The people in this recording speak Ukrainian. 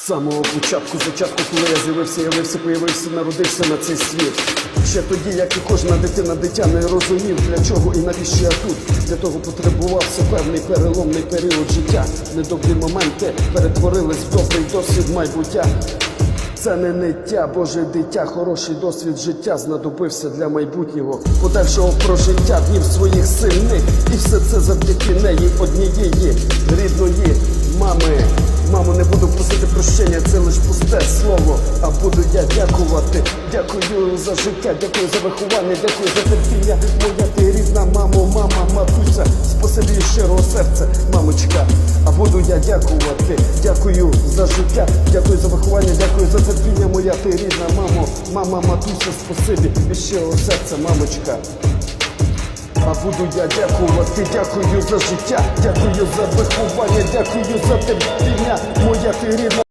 З самого початку, зачатку, коли я з'явився, явився, появився, народився на цей світ. Ще тоді, як і кожна дитина, дитя не розумів, для чого і навіщо я тут. Для того потребувався певний переломний період життя. Недобрі моменти перетворились в добрий досвід майбуття. Це не ниття, Боже дитя, хороший досвід життя знадобився для майбутнього, подальшого прожиття днів своїх сильних. І все це завдяки неї, однієї рідної мами. А буду я дякувати. Дякую за життя, дякую за виховання, дякую за терпіння. Моя ти рідна мамо, мама, матуся. Спасибі щирого серця, мамочка. А буду я дякувати. Дякую за життя, дякую за виховання, дякую за терпіння. Моя ти рідна мамо, мама, матуся, спасибі від щирого серця, мамочка. А буду я дякувати, дякую за життя, дякую за виховання, дякую за терпіння, моя ти рідна.